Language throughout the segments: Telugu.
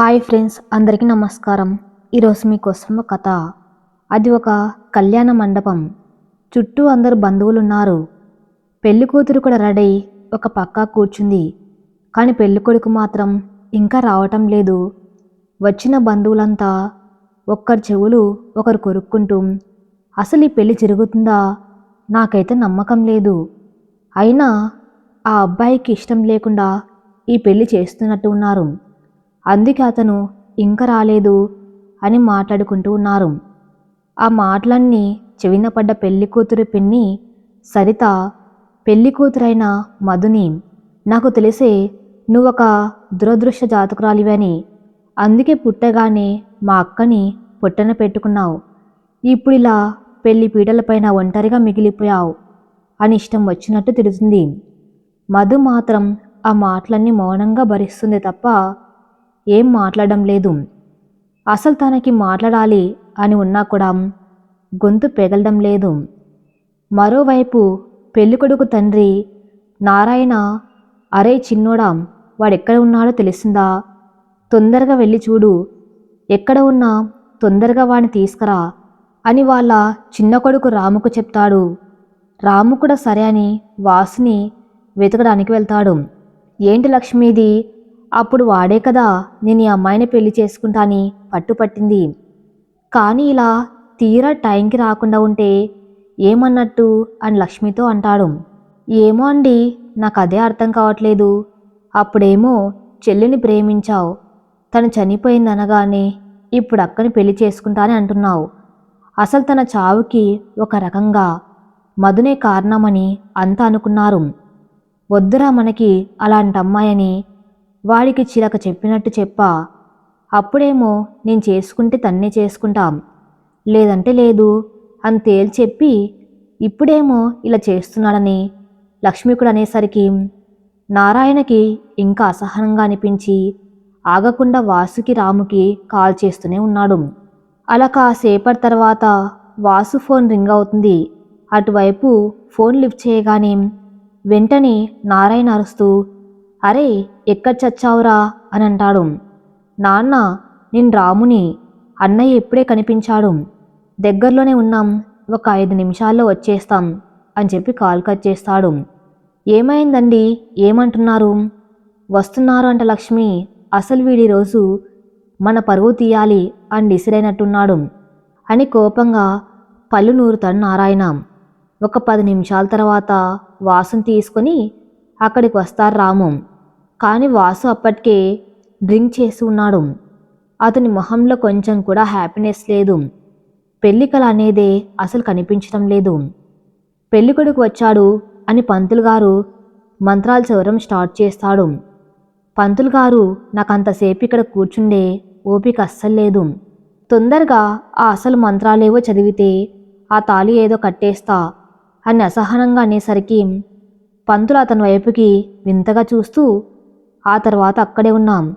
హాయ్ ఫ్రెండ్స్ అందరికీ నమస్కారం. ఈరోజు మీకోసం ఒక కథ. అది ఒక కళ్యాణ మండపం. చుట్టూ అందరు బంధువులు ఉన్నారు పెళ్ళి కూతురు కూడా రెడీ ఒక పక్క కూర్చుంది. కానీ పెళ్ళి కొడుకు మాత్రం ఇంకా రావటం లేదు. వచ్చిన బంధువులంతా ఒక్కరి చెవులు ఒకరు కొరుక్కుంటూ అసలు ఈ పెళ్ళి జరుగుతుందా? నాకైతే నమ్మకం లేదు. అయినా ఆ అబ్బాయికి ఇష్టం లేకుండా ఈ పెళ్ళి చేస్తున్నట్టు ఉన్నారు. అందుకే అతను ఇంకా రాలేదు అని మాట్లాడుకుంటూ ఉన్నారు. ఆ మాటలన్నీ చెవిన పడ్డ పెళ్ళి కూతురు పిన్ని సరిత పెళ్ళి కూతురైన మధుని నాకు తెలిసే నువ్వొక దురదృష్ట జాతకురాలివని. అందుకే పుట్టగానే మా అక్కని పుట్టన పెట్టుకున్నావు. ఇప్పుడు ఇలా పెళ్ళి పీటలపైన ఒంటరిగా మిగిలిపోయావు అని ఇష్టం వచ్చినట్టు తిడుతుంది మధు మాత్రం ఆ మాటలన్నీ మౌనంగా భరిస్తుంది తప్ప ఏం మాట్లాడడం లేదు. అసలు తనకి మాట్లాడాలి అని ఉన్నా కూడా గొంతు పెగలడం లేదు. మరోవైపు పెళ్ళికొడుకు తండ్రి నారాయణ అరే చిన్నోడా వాడెక్కడ ఉన్నాడో తెలిసిందా? తొందరగా వెళ్ళి చూడు. ఎక్కడ ఉన్నా తొందరగా వాడిని తీసుకురా అని వాళ్ళ చిన్న కొడుకు రాముకు చెప్తాడు. రాము కూడా సరే అని వాసుని వెతకడానికి వెళ్తాడు. ఏంటి లక్ష్మీది? అప్పుడు వాడే కదా నేను ఈ అమ్మాయిని పెళ్ళి చేసుకుంటాని పట్టుపట్టింది కానీ ఇలా తీరా టైంకి రాకుండా ఉంటే ఏమన్నట్టు అని లక్ష్మితో అంటాడు. ఏమో అండి నాకు అదే అర్థం కావట్లేదు. అప్పుడేమో చెల్లిని ప్రేమించావు. తను చనిపోయింది అనగానే ఇప్పుడు అక్కని పెళ్ళి చేసుకుంటానని అంటున్నావు. అసలు తన చావుకి ఒక రకంగా మధునే కారణమని అంతా అనుకున్నారు. వద్దురా మనకి అలాంటి అమ్మాయని వాడికి చిలక చెప్పినట్టు చెప్పా. అప్పుడేమో నేను చేసుకుంటే తన్నే చేసుకుంటాం. లేదంటే లేదు అని తేల్చి చెప్పి ఇప్పుడేమో ఇలా చేస్తున్నాడని లక్ష్మికుడు అనేసరికి నారాయణకి ఇంకా అసహనంగా అనిపించి ఆగకుండా వాసుకి రాముకి కాల్ చేస్తూనే ఉన్నాడు. అలా కాసేపటి తర్వాత వాసు ఫోన్ రింగ్ అవుతుంది. అటువైపు ఫోన్ లిఫ్ట్ చేయగానే వెంటనే నారాయణ అరుస్తూ అరే ఎక్కడ చచ్చావురా? అని అంటాడు. నాన్న నేను రాముని. అన్నయ్య ఇప్పుడే కనిపించాడు. దగ్గరలోనే ఉన్నాం. ఒక ఐదు నిమిషాల్లో వచ్చేస్తాం అని చెప్పి కాల్ కట్ చేస్తాడు. ఏమైందండి? ఏమంటున్నారు? వస్తున్నారు అంట లక్ష్మి. అసలు వీడి రోజు మన పరువు తీయాలి అని డిసిడైనట్టున్నాడు అని కోపంగా పళ్ళు నూరుతాడు నారాయణ. ఒక పది నిమిషాల తర్వాత వాసన తీసుకొని అక్కడికి వస్తారు రాము. కానీ వాసు అప్పటికే డ్రింక్ చేసి ఉన్నాడు. అతని మొహంలో కొంచెం కూడా హ్యాపీనెస్ లేదు. పెళ్ళికల అనేదే అసలు కనిపించడం లేదు. పెళ్ళికొడుకు వచ్చాడు అని పంతులు గారు మంత్రాలు చదవడం స్టార్ట్ చేస్తాడు. పంతులు గారు నాకంతసేపు ఇక్కడ కూర్చుండే ఓపిక అస్సలు లేదు. తొందరగా ఆ అసలు మంత్రాలేవో చదివితే ఆ తాళి ఏదో కట్టేస్తా అని అసహనంగా అనేసరికి పంతులు అతని వైపుకి వింతగా చూస్తూ ఆ తర్వాత అక్కడే ఉన్నాం.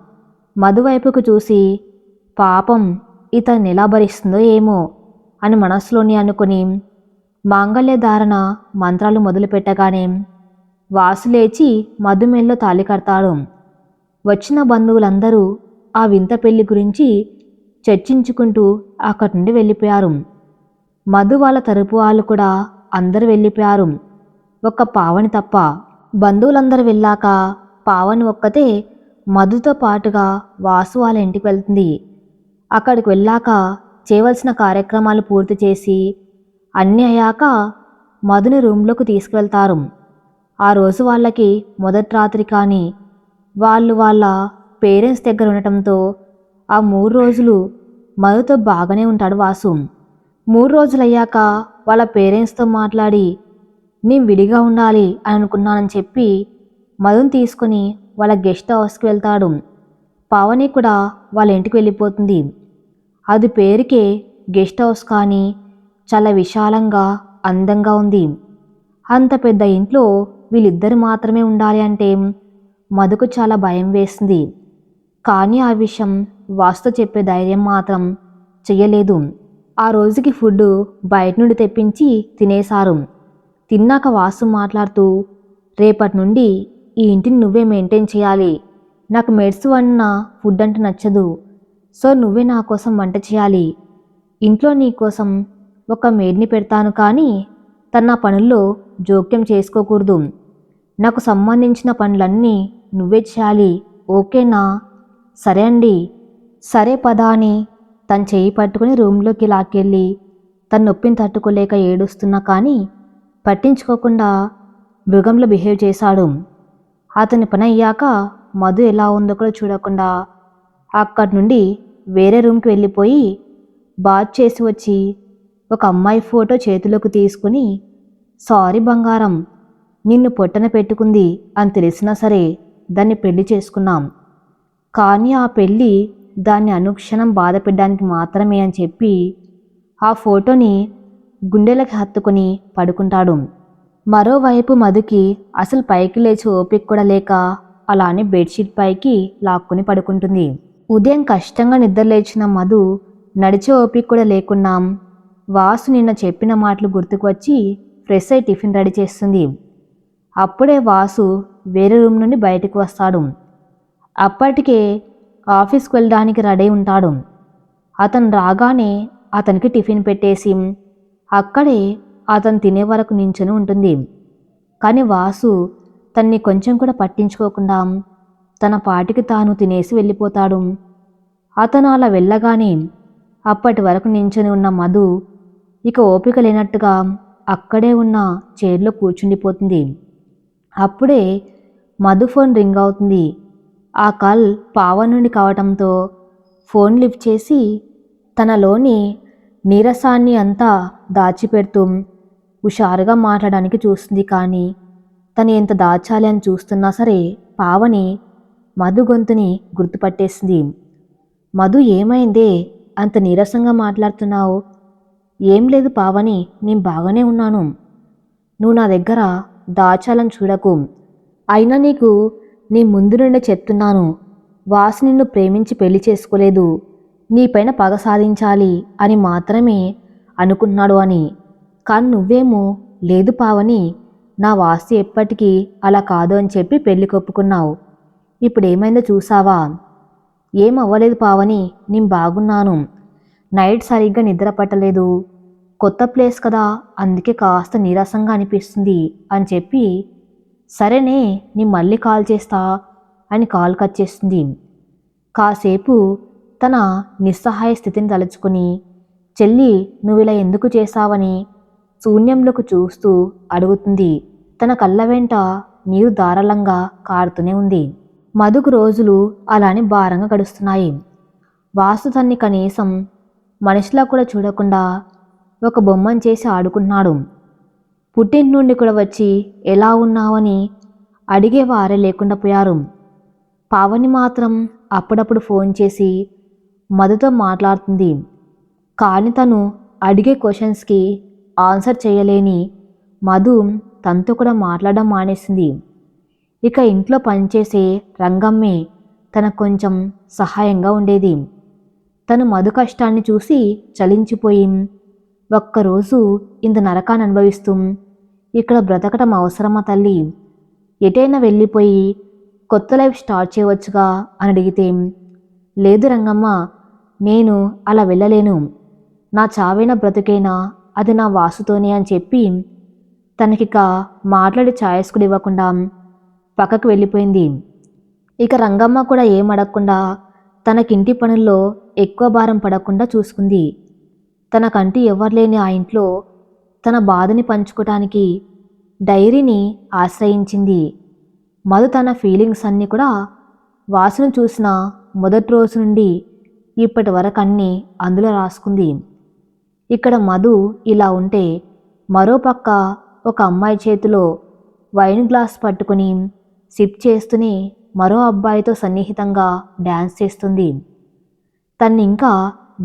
మధువైపుకు చూసి పాపం ఇతన్ని ఎలా భరిస్తుందో ఏమో అని మనస్సులోని అనుకుని మాంగళ్య ధారణ మంత్రాలు మొదలుపెట్టగానే వాసు లేచి మధుమెల్లో తాళి కడతాడు. వచ్చిన బంధువులందరూ ఆ వింత పెళ్ళి గురించి చర్చించుకుంటూ అక్కడి నుండి వెళ్ళిపోయారు. మధు వాళ్ళ తరపు వాళ్ళు కూడా అందరూ వెళ్ళిపోయారు. ఒక్క పావని తప్ప బంధువులందరూ వెళ్ళాక పావని ఒక్కతే మధుతో పాటుగా వాసు వాళ్ళ ఇంటికి వెళ్తుంది. అక్కడికి వెళ్ళాక చేయవలసిన కార్యక్రమాలు పూర్తి చేసి అన్నీ అయ్యాక మధుని రూమ్లోకి తీసుకువెళ్తారు. ఆ రోజు వాళ్ళకి మొదటి రాత్రి కానీ వాళ్ళు వాళ్ళ పేరెంట్స్ దగ్గర ఉండటంతో ఆ మూడు రోజులు మధుతో బాగానే ఉంటాడు వాసు. మూడు రోజులు అయ్యాక వాళ్ళ పేరెంట్స్తో మాట్లాడి నేను విడిగా ఉండాలి అని అనుకున్నానని చెప్పి మధుని తీసుకొని వాళ్ళ గెస్ట్ హౌస్కి వెళ్తాడు. పావని కూడా వాళ్ళ ఇంటికి వెళ్ళిపోతుంది. అది పేరుకే గెస్ట్ హౌస్ కానీ చాలా విశాలంగా అందంగా ఉంది. అంత పెద్ద ఇంట్లో వీళ్ళిద్దరు మాత్రమే ఉండాలి అంటే మధుకు చాలా భయం వేస్తుంది కానీ ఆ విషయం వాస్తు చెప్పే ధైర్యం మాత్రం చెయ్యలేదు. ఆ రోజుకి ఫుడ్ బయట నుండి తెప్పించి తినేశారు. తిన్నాక వాసు మాట్లాడుతూ రేపటి నుండి ఈ ఇంటిని నువ్వే మెయింటైన్ చేయాలి. నాకు మెడ్స్ అన్న ఫుడ్ అంటే నచ్చదు. సో నువ్వే నా కోసం వంట చేయాలి. ఇంట్లో నీ కోసం ఒక మేడ్ని పెడతాను కానీ తన నా పనుల్లో జోక్యం చేసుకోకూడదు. నాకు సంబంధించిన పనులన్నీ నువ్వే చేయాలి. ఓకేనా? సరే అండి. సరే పదా అని తను చెయ్యి పట్టుకుని రూమ్లోకి లాక్కెళ్ళి తన నొప్పిని తట్టుకోలేక ఏడుస్తున్నా కానీ పట్టించుకోకుండా మృగంలో బిహేవ్ చేశాడు. అతని పని అయ్యాక మధు ఎలా ఉందో కూడా చూడకుండా అక్కడి నుండి వేరే రూమ్కి వెళ్ళిపోయి బాత్ చేసి వచ్చి ఒక అమ్మాయి ఫోటో చేతిలోకి తీసుకుని సారీ బంగారం నిన్ను పొట్టన పెట్టుకుంది అని తెలిసినా సరే దాన్ని పెళ్ళి చేసుకున్నాం. కానీ ఆ పెళ్ళి దాన్ని అనుక్షణం బాధపెట్టడానికి మాత్రమే అని చెప్పి ఆ ఫోటోని గుండెలకు హత్తుకుని పడుకుంటాడు. మరోవైపు మధుకి అసలు పైకి లేచి ఓపిక కూడా లేక అలానే బెడ్షీట్ పైకి లాక్కుని పడుకుంటుంది. ఉదయం కష్టంగా నిద్రలేచిన మధు నడిచే ఓపిక కూడా లేకున్నాం వాసు నిన్న చెప్పిన మాటలు గుర్తుకు వచ్చి ఫ్రెష్ అయి టిఫిన్ రెడీ చేస్తుంది. అప్పుడే వాసు వేరే రూమ్ నుండి బయటకు వస్తాడు. అప్పటికే ఆఫీస్కి వెళ్ళడానికి రెడీ ఉంటాడు. అతను రాగానే అతనికి టిఫిన్ పెట్టేసి అక్కడే అతను తినే వరకు నించుని ఉంటుంది. కానీ వాసు తన్ని కొంచెం కూడా పట్టించుకోకుండా తన పాటికి తాను తినేసి వెళ్ళిపోతాడు. అతను అలా వెళ్ళగానే అప్పటి వరకు నించుని ఉన్న మధు ఇక ఓపిక లేనట్టుగా అక్కడే ఉన్న చైర్లో కూర్చుండిపోతుంది. అప్పుడే మధు ఫోన్ రింగ్ అవుతుంది. ఆ కాల్ పావ నుండి కావటంతో ఫోన్ లిఫ్ట్ చేసి తనలోని నీరసాన్ని అంతా దాచిపెడుతూ హుషారుగా మాట్లాడడానికి చూస్తుంది కానీ తను ఎంత దాచాలి అని చూస్తున్నా సరే పావని మధు గొంతుని గుర్తుపట్టేసింది. మధు ఏమైందే? అంత నీరసంగా మాట్లాడుతున్నావు. ఏం లేదు పావని నేను బాగానే ఉన్నాను. నువ్వు నా దగ్గర దాచాలని చూడకు. అయినా నీకు నీ ముందు నుండే చెప్తున్నాను. వాసు నిన్ను ప్రేమించి పెళ్ళి చేసుకోలేదు. నీపైన పగ సాధించాలి అని మాత్రమే అనుకుంటున్నాడు అని. కానీ నువ్వేమో లేదు పావని. నా వాస్తు ఎప్పటికీ అలా కాదు అని చెప్పి పెళ్ళి కొప్పుకున్నావు. ఇప్పుడు ఏమైందో చూసావా? ఏం అవ్వలేదు పావని నేను బాగున్నాను. నైట్ సరిగ్గా నిద్ర పట్టలేదు. కొత్త ప్లేస్ కదా అందుకే కాస్త నీరసంగా అనిపిస్తుంది అని చెప్పి సరేనే నీ మళ్ళీ కాల్ చేస్తా అని కాల్ కట్ చేస్తుంది. కాసేపు తన నిస్సహాయ స్థితిని తలుచుకుని చెల్లి నువ్వు ఇలా ఎందుకు చేశావని శూన్యంలోకి చూస్తూ అడుగుతుంది తన కళ్ళ వెంట నీరు ధారాళంగా కారుతూనే ఉంది. మధుకు రోజులు అలానే భారంగా గడుస్తున్నాయి. వాసు తన్ని కనీసం మనిషిలా కూడా చూడకుండా ఒక బొమ్మను చేసి ఆడుకుంటున్నాడు. పుట్టింటి నుండి కూడా వచ్చి ఎలా ఉన్నావని అడిగేవారే లేకుండా పోయారు. పావని మాత్రం అప్పుడప్పుడు ఫోన్ చేసి మధుతో మాట్లాడుతుంది. కానీ తను అడిగే క్వశ్చన్స్కి ఆన్సర్ చేయలేని మధు తనతో కూడా మాట్లాడడం మానేసింది. ఇక ఇంట్లో పనిచేసే రంగమ్మే తన కొంచెం సహాయంగా ఉండేది. తను మధు కష్టాన్ని చూసి చలించిపోయి ఒక్కరోజు ఇంత నరకాన్ని అనుభవిస్తూ ఇక్కడ బ్రతకటం అవసరమా తల్లి? ఎటైనా వెళ్ళిపోయి కొత్త లైఫ్ స్టార్ట్ చేయవచ్చుగా అని అడిగితే లేదు రంగమ్మ నేను అలా వెళ్ళలేను. నా చావైన బ్రతుకైనా అది నా వాసుతోనే అని చెప్పి తనకిక మాట్లాడి ఛాయస్ కూడా ఇవ్వకుండా పక్కకు వెళ్ళిపోయింది. ఇక రంగమ్మ కూడా ఏం అడగకుండా తనకింటి పనుల్లో ఎక్కువ భారం పడకుండా చూసుకుంది. తనకంటూ ఎవరు లేని ఆ ఇంట్లో తన బాధని పంచుకోవటానికి డైరీని ఆశ్రయించింది. మధు తన ఫీలింగ్స్ అన్నీ కూడా వాసును చూసిన మొదటి రోజు నుండి ఇప్పటి వరకు అన్నీ అందులో రాసుకుంది. ఇక్కడ మధు ఇలా ఉంటే మరోపక్క ఒక అమ్మాయి చేతిలో వైన్ గ్లాస్ పట్టుకుని సిప్ చేస్తూనే మరో అబ్బాయితో సన్నిహితంగా డ్యాన్స్ చేస్తుంది. తన్ని ఇంకా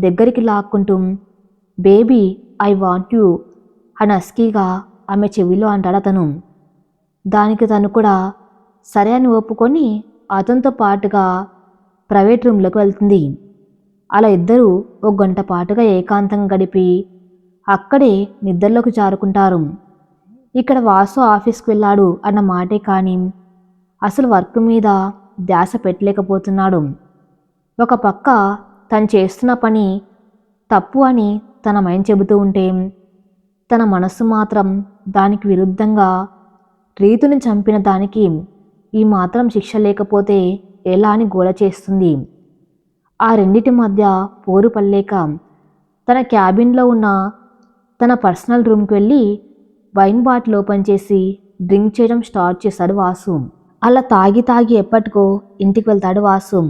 దగ్గరికి లాక్కుంటూ బేబీ ఐ వాంట్ యూ అని అస్కీగా ఆమె చెవిలో అంటాడు అతను. దానికి తను కూడా సరే అని ఒప్పుకొని అతనితో పాటుగా ప్రైవేట్ రూమ్లోకి వెళ్తుంది. అలా ఇద్దరూ ఒక గంట పాటుగా ఏకాంతం గడిపి అక్కడే నిద్రలోకి జారుకుంటారు. ఇక్కడ వాసు ఆఫీస్కి వెళ్ళాడు అన్న మాటే కానీ అసలు వర్క్ మీద ధ్యాస పెట్టలేకపోతున్నాడు. ఒక పక్క తను చేస్తున్న పని తప్పు అని తన మైండ్ చెబుతూ ఉంటే తన మనస్సు మాత్రం దానికి విరుద్ధంగా రీతుని చంపిన దానికి ఈ మాత్రం శిక్ష లేకపోతే ఎలా అని గోడ చేస్తుంది. ఆ రెండిటి మధ్య పోరు పల్లేక తన క్యాబిన్లో ఉన్న తన పర్సనల్ రూమ్కి వెళ్ళి వైన్ బాటిల్ ఓపెన్ చేసి డ్రింక్ చేయడం స్టార్ట్ చేశాడు వాసు. అలా తాగి తాగి ఎప్పటికో ఇంటికి వెళ్తాడు వాసు.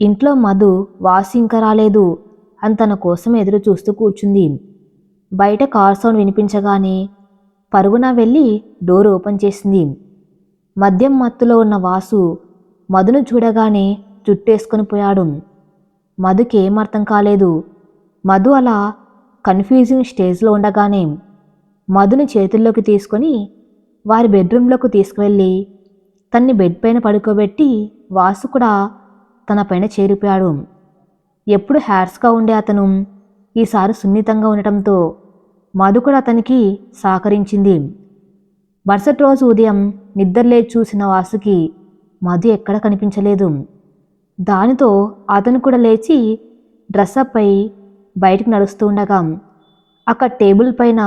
ఇంట్లో మధు వాసు ఇంకా రాలేదు అని తన కోసం ఎదురు చూస్తూ కూర్చుంది. బయట కార్ సౌండ్ వినిపించగానే పరుగున వెళ్ళి డోర్ ఓపెన్ చేసింది. మద్యం మత్తులో ఉన్న వాసు మధును చూడగానే చుట్టేసుకొని పోయాడు. మధుకి ఏం అర్థం కాలేదు. మధు అలా కన్ఫ్యూజింగ్ స్టేజ్లో ఉండగానే మధుని చేతుల్లోకి తీసుకొని వారి బెడ్రూమ్లోకి తీసుకువెళ్ళి తన్ని బెడ్ పైన పడుకోబెట్టి వాసు కూడా తన పైన చేరిపోయాడు. ఎప్పుడు హ్యార్స్గా ఉండే అతను ఈసారి సున్నితంగా ఉండటంతో మధు కూడా అతనికి సహకరించింది. మరుసటి రోజు ఉదయం నిద్రలేచి చూసిన వాసుకి మధు ఎక్కడ కనిపించలేదు. దానితో అతను కూడా లేచి డ్రెస్అప్ అయి బయటికి నడుస్తూ ఉండగా అక్కడ టేబుల్ పైన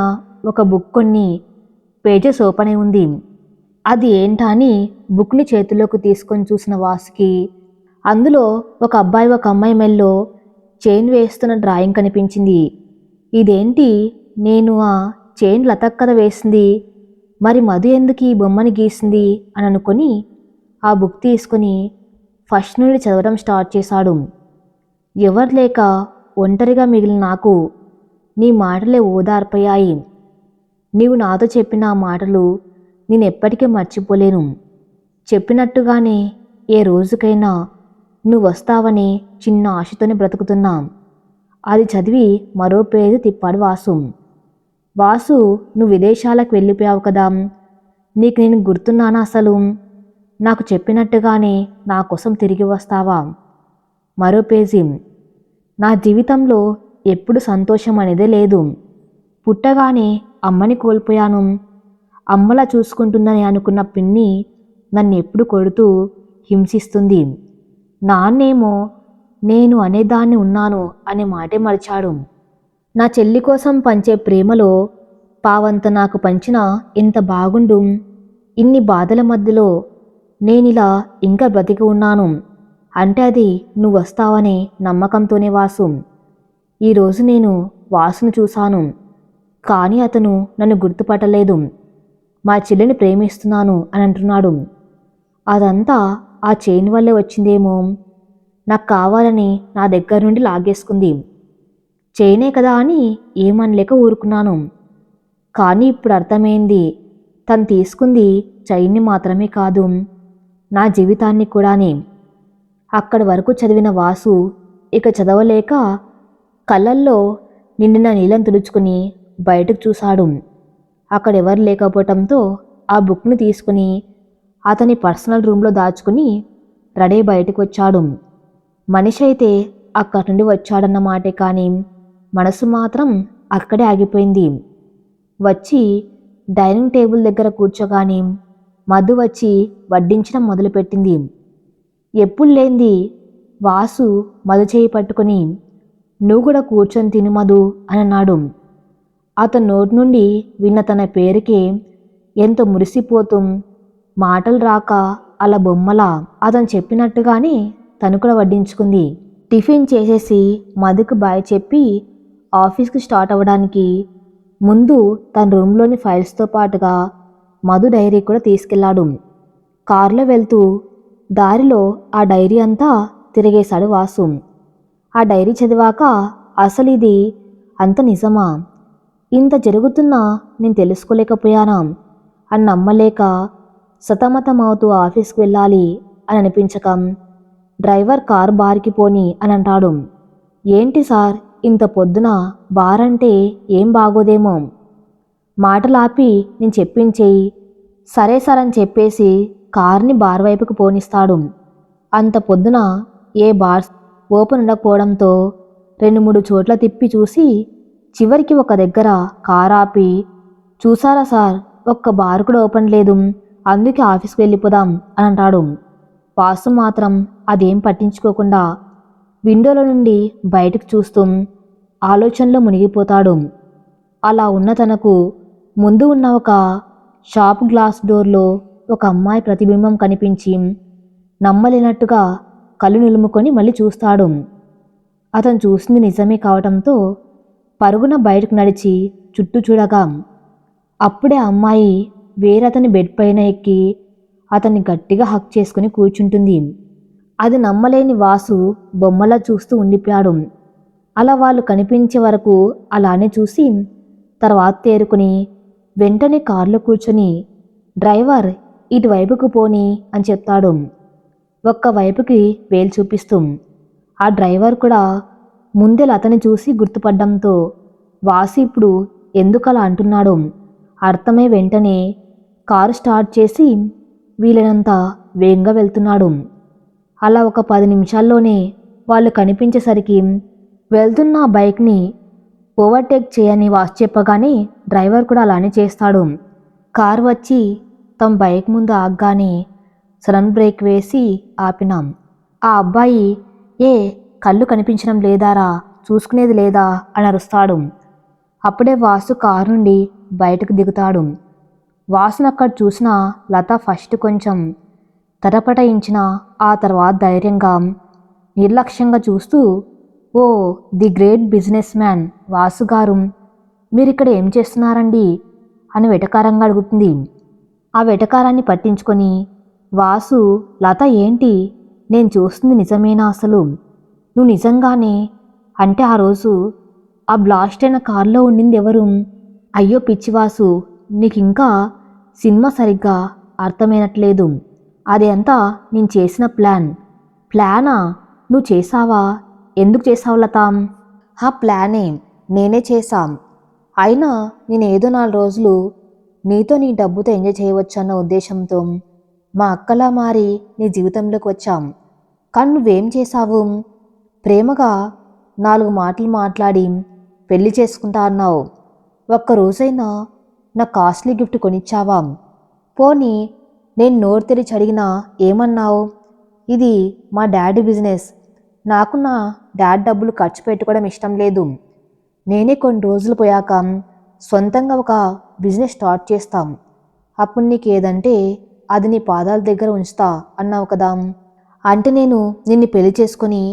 ఒక బుక్ కొన్ని పేజెస్ ఓపెన్ అయి ఉంది. అది ఏంటా అని బుక్ని చేతిలోకి తీసుకొని చూసిన వాసుకి అందులో ఒక అబ్బాయి ఒక అమ్మాయి మెల్లో చైన్ వేస్తున్న డ్రాయింగ్ కనిపించింది. ఇదేంటి? నేను ఆ చైన్ లతక్ కథ వేసింది. మరి మధు ఎందుకు ఈ బొమ్మని గీసింది? అని అనుకొని ఆ బుక్ తీసుకొని ఫస్ట్ నుండి చదవడం స్టార్ట్ చేశాడు. ఎవరు లేక ఒంటరిగా మిగిలిన నాకు నీ మాటలే ఓదార్పయ్యాయి. నీవు నాతో చెప్పిన ఆ మాటలు నేను ఎప్పటికీ మర్చిపోలేను. చెప్పినట్టుగానే ఏ రోజుకైనా నువ్వు వస్తావని చిన్న ఆశతోనే బ్రతుకుతున్నా. అది చదివి మరో పేరు తిప్పాడు వాసు. వాసు నువ్వు విదేశాలకు వెళ్ళిపోయావు కదా. నీకు నేను గుర్తున్నానా అసలు? నాకు చెప్పినట్టుగానే నా కోసం తిరిగి వస్తావా? మరో పేజీ. నా జీవితంలో ఎప్పుడు సంతోషం అనేదే లేదు. పుట్టగానే అమ్మని కోల్పోయాను. అమ్మలా చూసుకుంటుందని అనుకున్న పిన్ని నన్ను ఎప్పుడు కొడుతూ హింసిస్తుంది. నాన్నేమో నేను అనేదాన్ని ఉన్నాను అనే మాటే మరిచాడు. నా చెల్లి కోసం పంచే ప్రేమలో పావంత నాకు పంచిన ఇంత బాగుండు. ఇన్ని బాధల మధ్యలో నేనిలా ఇంకా బ్రతికి ఉన్నాను. అంటే అది నువ్వు వస్తావనే నమ్మకంతోనే వాసు. ఈరోజు నేను వాసును చూశాను. కానీ అతను నన్ను గుర్తుపట్టలేదు. మా చెల్లిని ప్రేమిస్తున్నాను అని అంటున్నాడు. అదంతా ఆ చైన్ వల్లే వచ్చిందేమో. నాకు కావాలని నా దగ్గర నుండి లాగేసుకుంది. చైనే కదా అని ఏమనలేక ఊరుకున్నాను. కానీ ఇప్పుడు అర్థమైంది. తను తీసుకుంది చైన్ని మాత్రమే కాదు. నా జీవితాన్ని కూడాని. అక్కడి వరకు చదివిన వాసు ఇక చదవలేక కళ్ళల్లో నిండిన నీళ్ళని తుడుచుకుని బయటకు చూశాడు. అక్కడెవరు లేకపోవటంతో ఆ బుక్ని తీసుకుని అతని పర్సనల్ రూమ్లో దాచుకుని రెడీ బయటకు వచ్చాడు. మనిషి అయితే అక్కడి నుండి వచ్చాడన్న మాటే కానీ మనసు మాత్రం అక్కడే ఆగిపోయింది. వచ్చి డైనింగ్ టేబుల్ దగ్గర కూర్చోగానే మధు వచ్చి వడ్డించడం మొదలుపెట్టింది. ఎప్పుడు లేంది వాసు మధు చేయి పట్టుకుని నువ్వు కూడా కూర్చొని తిను మధు అని అన్నాడు అతని నోటి నుండి విన్న తన పేరుకే ఎంతో మురిసిపోతూ మాటలు రాక అలా బొమ్మలా అతను చెప్పినట్టుగానే తను కూడా వడ్డించుకుంది. టిఫిన్ చేసేసి మధుకు బాయ్ చెప్పి ఆఫీస్కి స్టార్ట్ అవ్వడానికి ముందు తన రూమ్లోని ఫైల్స్తో పాటుగా మధు డైరీ కూడా తీసుకెళ్ళాడు కారులో వెళ్తూ దారిలో ఆ డైరీ అంతా తిరిగేశాడు వాసు. ఆ డైరీ చదివాక అసలు ఇది అంత నిజమా? ఇంత జరుగుతున్నా నేను తెలుసుకోలేకపోయానా? అని నమ్మలేక సతమతమవుతూ ఆఫీస్కి వెళ్ళాలి అని అనిపించక డ్రైవర్ కార్ బార్కి పోని అని అంటాడు. ఏంటి సార్ ఇంత పొద్దున బార్ అంటే ఏం బాగోదేమో? మాటలాపి నేను చెప్పించేయి సరే సార్ అని చెప్పేసి కార్ని బార్ వైపుకు పోనిస్తాడు. అంత పొద్దున ఏ బార్స్ ఓపెన్ ఉండకపోవడంతో రెండు మూడు చోట్ల తిప్పి చూసి చివరికి ఒక దగ్గర కార్ ఆపి చూసారా సార్ ఒక్క బార్ కూడా ఓపెన్ లేదు. అందుకే ఆఫీస్కి వెళ్ళిపోదాం అని అంటాడు. వాసు మాత్రం అదేం పట్టించుకోకుండా విండోలో నుండి బయటకు చూస్తూ ఆలోచనలో మునిగిపోతాడు. అలా ఉన్న తనకు ముందు ఉన్న ఒక షాప్ గ్లాస్ డోర్లో ఒక అమ్మాయి ప్రతిబింబం కనిపించి నమ్మలేనట్టుగా కళ్ళు నిలుముకొని మళ్ళీ చూస్తాడు. అతను చూసింది నిజమే కావటంతో పరుగున బయటకు నడిచి చుట్టూ చూడగా అప్పుడే అమ్మాయి వేరతని బెడ్ పైన ఎక్కి అతన్ని గట్టిగా హక్ చేసుకుని కూర్చుంటుంది. అది నమ్మలేని వాసు బొమ్మలా చూస్తూ ఉండిపోయాడు. అలా వాళ్ళు కనిపించే వరకు అలానే చూసి తర్వాత తేరుకుని వెంటనే కారులో కూర్చొని డ్రైవర్ ఇటువైపుకు పోని అని చెప్తాడు. ఒక్కవైపుకి వేలు చూపిస్తూ ఆ డ్రైవర్ కూడా ముందే లతని చూసి గుర్తుపడ్డంతో వాసి ఇప్పుడు ఎందుకలా అంటున్నాడు? అర్థమై వెంటనే కారు స్టార్ట్ చేసి వీలైనంత వేగంగా వెళ్తున్నాడు. అలా ఒక పది నిమిషాల్లోనే వాళ్ళు కనిపించేసరికి వెళ్తున్న బైక్ని ఓవర్టేక్ చేయని వాసు చెప్పగానే డ్రైవర్ కూడా అలానే చేస్తాడు. కార్ వచ్చి తమ బైక్ ముందు ఆగ్గానే సడన్ బ్రేక్ వేసి ఆపినాం. ఆ అబ్బాయి ఏ కళ్ళు కనిపించడం లేదారా? చూసుకునేది లేదా? అని అరుస్తాడు. అప్పుడే వాసు కారు నుండి బయటకు దిగుతాడు. వాసును అక్కడ చూసిన లత ఫస్ట్ కొంచెం తటపటయించిన ఆ తర్వాత ధైర్యంగా నిర్లక్ష్యంగా చూస్తూ oh the great businessman Vasu గారు మీరు ఇక్కడ ఏం చేస్తున్నారండి? అని వెటకారంగా అడుగుతుంది ఆ వెటకారాన్ని పట్టించుకొని వాసు లత ఏంటి? నేను చూస్తుంది నిజమేనా అసలు? నువ్వు నిజంగానే? అంటే ఆ రోజు ఆ బ్లాస్ట్ అయిన కారులో ఉండింది ఎవరు? అయ్యో పిచ్చివాసు నీకు ఇంకా సినిమా సరిగ్గా అర్థమైనట్లేదు. అదంతా నేను చేసిన ప్లాన్. ప్లానా? నువ్వు చేసావా ఎందుకు చేసావు లతాం? ఆ ప్లానే నేనే చేశాం. అయినా నేను ఏదో నాలుగు రోజులు నీతో నీ డబ్బుతో ఎంజాయ్ చేయవచ్చు అన్న ఉద్దేశంతో మా అక్కలా మారి నీ జీవితంలోకి వచ్చాం. కానీ నువ్వేం చేశావు? ప్రేమగా నాలుగు మాటలు మాట్లాడి పెళ్ళి చేసుకుంటా అన్నావు. ఒక్కరోజైనా నా కాస్ట్లీ గిఫ్ట్ కొనిచ్చావా? పోనీ నేను నోరు తెరిచి అడిగినా ఏమన్నావు? ఇది మా డాడీ బిజినెస్. నాకు నా డాడ్ డబ్బులు ఖర్చు పెట్టుకోవడం ఇష్టం లేదు. నేనే కొన్ని రోజులు పోయాక సొంతంగా ఒక బిజినెస్ స్టార్ట్ చేస్తాం. అప్పుడు నీకు ఏదంటే అది నీ పాదాల దగ్గర ఉంచుతా అన్నావు కదా. అంటే నేను నిన్ను పెళ్ళి చేసుకుని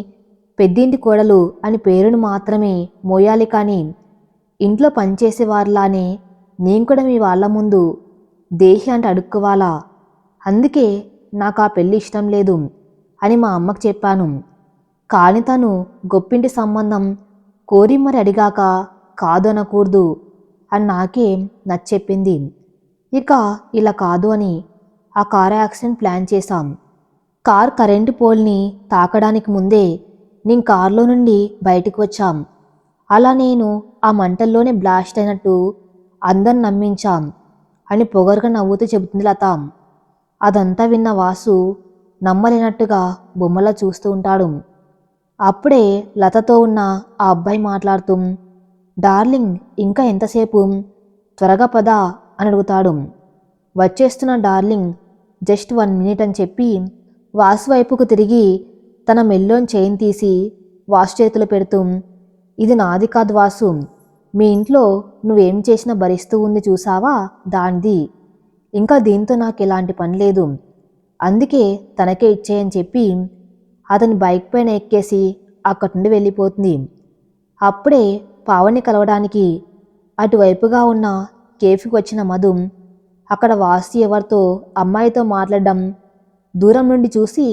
పెద్దింటి కోడలు అని పేరును మాత్రమే మోయాలి కానీ ఇంట్లో పనిచేసేవారిలానే నేను కూడా మీ వాళ్ళ ముందు దేహి అంటే అడుక్కోవాలా? అందుకే నాకు ఆ పెళ్ళి ఇష్టం లేదు అని మా అమ్మకు చెప్పాను. కాని తను గొప్పింటి సంబంధం కోరి మరి అడిగాక కాదనకూడదు అని నాకే నచ్చెప్పింది. ఇక ఇలా కాదు అని ఆ కార్ యాక్సిడెంట్ ప్లాన్ చేశాం. కార్ కరెంటు పోల్ని తాకడానికి ముందే నేను కారులో నుండి బయటికి వచ్చాం. అలా నేను ఆ మంటల్లోనే బ్లాస్ట్ అయినట్టు అందరిని నమ్మించాం అని పొగరుగా నవ్వుతూ చెబుతుంది లత. అదంతా విన్న వాసు నమ్మలేనట్టుగా బొమ్మలా చూస్తూ ఉంటాడు. అప్పుడే లతతో ఉన్న ఆ అబ్బాయి మాట్లాడుతూ డార్లింగ్ ఇంకా ఎంతసేపు? త్వరగా పద అని అడుగుతాడు. వచ్చేస్తున్న డార్లింగ్ జస్ట్ వన్ మినిట్ అని చెప్పి వాసు వైపుకు తిరిగి తన మెల్లోని చైన్ తీసి వాసు చేతులు పెడుతూ ఇది నాది కాదు వాసు. మీ ఇంట్లో నువ్వేం చేసినా భరిస్తూ ఉంది చూసావా? దానిది. ఇంకా దీంతో నాకు ఎలాంటి పని లేదు. అందుకే తనకే ఇచ్చేయని చెప్పి అతని బైక్ పైన ఎక్కేసి అక్కడి నుండి వెళ్ళిపోతుంది. అప్పుడే పావని కలవడానికి అటువైపుగా ఉన్న కేఫ్కి వచ్చిన మధు అక్కడ వాసు ఎవరితో అమ్మాయితో మాట్లాడడం దూరం నుండి చూసి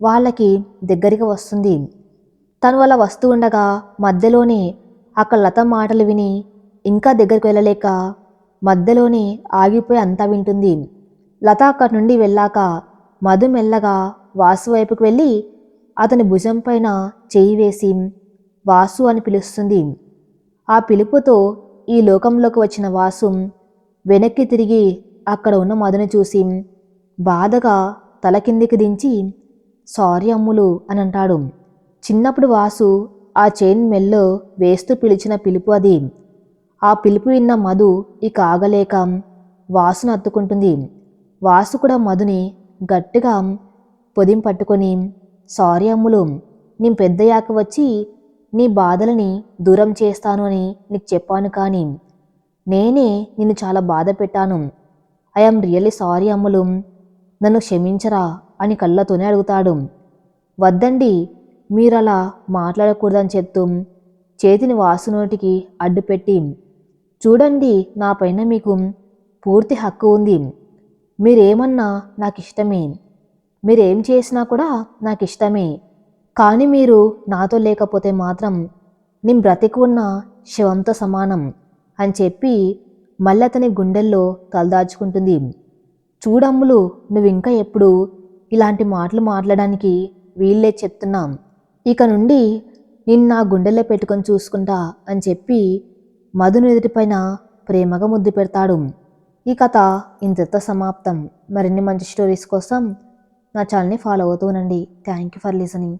వాళ్ళకి దగ్గరికి వస్తుంది. తను అలా వస్తూ ఉండగా మధ్యలోనే అక్కడ లత మాటలు విని ఇంకా దగ్గరికి వెళ్ళలేక మధ్యలోనే ఆగిపోయి అంతా వింటుంది. లత అక్కడి నుండి వెళ్ళాక మధు మెల్లగా వాసు వైపుకు వెళ్ళి అతని భుజం పైన చేయి వేసి వాసు అని పిలుస్తుంది. ఆ పిలుపుతో ఈ లోకంలోకి వచ్చిన వాసు వెనక్కి తిరిగి అక్కడ ఉన్న మధుని చూసి బాధగా తల కిందికి దించి సారీ అమ్ములు అని అంటాడు. చిన్నప్పుడు వాసు ఆ చైన్ మెల్లో వేస్తూ పిలిచిన పిలుపు అది. ఆ పిలుపు విన్న మధు ఇక ఆగలేక వాసును అత్తుకుంటుంది. వాసు కూడా మధుని గట్టిగా పొదిం పట్టుకొని సారీ అమ్ములు నేను పెద్దయాక వచ్చి నీ బాధలని దూరం చేస్తాను అని నీకు చెప్పాను కానీ నేనే నిన్ను చాలా బాధ పెట్టాను. ఐఎమ్ రియల్లీ సారీ అమ్ములు నన్ను క్షమించరా అని కళ్ళతోనే అడుగుతాడు. వద్దండి మీరలా మాట్లాడకూడదని చెప్తూ చేతిని వాసునోటికి అడ్డుపెట్టి చూడండి నా పైన మీకు పూర్తి హక్కు ఉంది. మీరేమన్నా నాకు ఇష్టమే మీరేం చేసినా కూడా నాకు ఇష్టమే కానీ మీరు నాతో లేకపోతే మాత్రం నేను బ్రతికి ఉన్న శవంతో సమానం అని చెప్పి మళ్ళీ అతని గుండెల్లో తలదాచుకుంటుంది. చూడమ్ములు నువ్వు ఇంకా ఎప్పుడు ఇలాంటి మాటలు మాట్లాడడానికి వీళ్ళే చెప్తున్నాం. ఇక నుండి నిన్ను నా గుండెల్లో పెట్టుకొని చూసుకుంటా అని చెప్పి మధుని ఎదుటిపైన ప్రేమగా ముద్దు పెడతాడు. ఈ కథ ఇంతతో సమాప్తం. మరిన్ని మంచి స్టోరీస్ కోసం నా ఛానల్ని ఫాలో అవుతూ ఉండండి. Thank you for listening